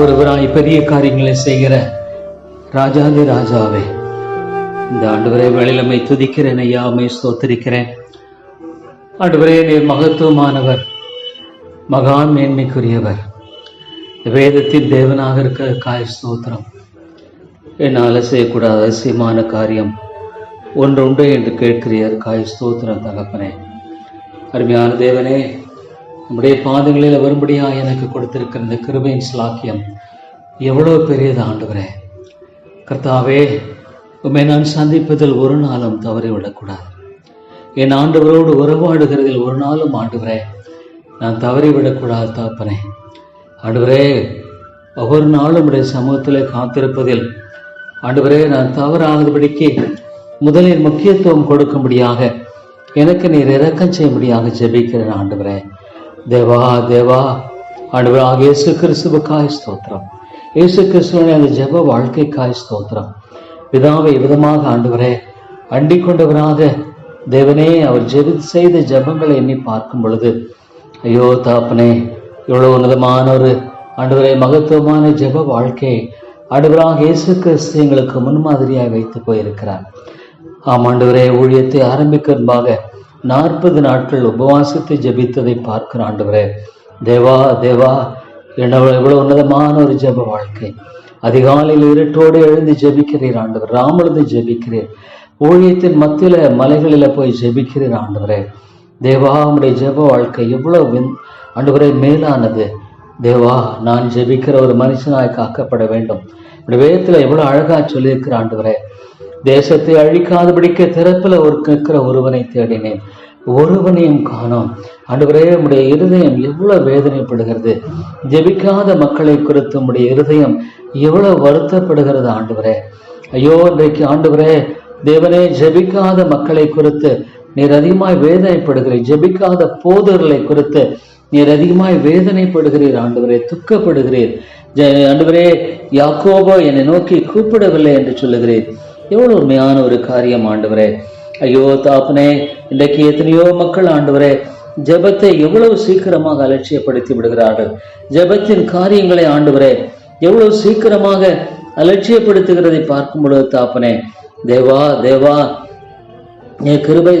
ஒருவராய் பெரிய காரியங்களை செய்கிற ராஜாதி ராஜாவே இந்த ஆண்டவரே வேளிலமை துதிக்கிறேன் ஐயா அமை ஸ்தோத்திரிக்கிறேன். ஆண்டுவரே நீர் மகத்துவமானவர் மகா மேன்மைக்குரியவர். வேதத்தின் தேவனாக இருக்கிற காய் ஸ்தோத்திரம். என்னால் செய்யக்கூடாத அதிசயமான காரியம் ஒன்று உண்டு என்று கேட்கிறீர். காய் ஸ்தோத்திரம் தகப்பனே. அருமையான தேவனே நம்முடைய பாதங்களில் வரும்படியாக எனக்கு கொடுத்திருக்கிற இந்த கிருபையின் ஸ்லாக்கியம் எவ்வளோ பெரியது ஆண்டவரே. கர்த்தாவே உண்மை நான் சந்திப்பதில் ஒரு நாளும் தவறி விடக்கூடாது. என் ஆண்டவரோடு உறவாடுகிறதில் ஒரு நாளும் ஆண்டவரே நான் தவறி விடக்கூடாது தாப்பனே. ஆண்டவரே ஒவ்வொரு நாளும் உடைய சமூகத்தில் காத்திருப்பதில் ஆண்டவரே நான் தவறாதபடிக்கு முதலில் முக்கியத்துவம் கொடுக்கும்படியாக எனக்கு நீர் இறக்கம் செய்யும்படியாக ஜெபிக்கிறேன் ஆண்டவரே. தேவா தேவா. ஆண்டவராக இயேசு கிறிஸ்துவுக்காய் ஸ்தோத்திரம். இயேசு கிறிஸ்துவனுடைய அந்த ஜெப வாழ்க்கைக்காய் ஸ்தோத்திரம். விதாவை விதமாக ஆண்டவரே அண்டி கொண்டவராக தேவனே அவர் ஜெபி செய்த ஜெபங்களை எண்ணி பார்க்கும் பொழுது ஐயோ தாப்பனே இவ்வளோ உன்னதமான ஒரு ஆண்டவரே மகத்துவமான ஜெப வாழ்க்கையை ஆண்டவராக இயேசு கிறிஸ்து எங்களுக்கு முன்மாதிரியாக வைத்து போயிருக்கிறார். ஆம் ஊழியத்தை ஆரம்பிக்க முன்பாக நாற்பது நாட்கள் உபவாசத்தை ஜபித்ததை பார்க்கிற ஆண்டவரே தேவா தேவா என்ன எவ்வளவு உன்னதமான ஒரு ஜெப வாழ்க்கை. அதிகாலையில் இருட்டோடு எழுந்து ஜெபிக்கிறீர் ஆண்டவர் ராமழுந்து ஜெபிக்கிறீர். ஊழியத்தின் மத்தியில மலைகளில போய் ஜெபிக்கிறீர் ஆண்டவரே. தேவா உடைய ஜெப வாழ்க்கை எவ்வளவு ஆண்டவரே மேலானது. தேவா நான் ஜெபிக்கிற ஒரு மனுஷனாய் காக்கப்பட வேண்டும். உடைய வேதத்துல எவ்வளவு அழகா சொல்லியிருக்கிற ஆண்டவரே. தேசத்தை அழிக்காதபடிக்க திறப்பில் ஒரு கேட்கிற ஒருவனை தேடினேன். ஒருவனையும் காணோம். அன்றுவரே உடைய இருதயம் எவ்வளவு வேதனைப்படுகிறது. ஜெபிக்காத மக்களை குறித்து உடைய இருதயம் எவ்வளவு வருத்தப்படுகிறது ஆண்டுவரே. ஐயோ இன்றைக்கு ஆண்டுவரே தேவனே ஜெபிக்காத மக்களை குறித்து நீர் அதிகமாய் வேதனைப்படுகிறீர். ஜெபிக்காத போதர்களை குறித்து நீர் அதிகமாய் வேதனைப்படுகிறீர் ஆண்டவரே. துக்கப்படுகிறீர். ஜெ- ஆண்டவரே யாக்கோபோ என்னை நோக்கி கூப்பிடவில்லை என்று சொல்லுகிறீர். எவ்வளவு உண்மையான ஒரு காரியம் ஆண்டவரே. ஐயோ தாப்பனே இன்றைக்கு எத்தனையோ மக்கள் ஆண்டவரே ஜெபத்தை எவ்வளவு சீக்கிரமாக அலட்சியப்படுத்தி விடுகிறார்கள். ஜெபத்தின் காரியங்களை ஆண்டவரே எவ்வளவு சீக்கிரமாக அலட்சியப்படுத்துகிறதை பார்க்கும் பொழுது தாப்பனே தேவா தேவா என் கிருபை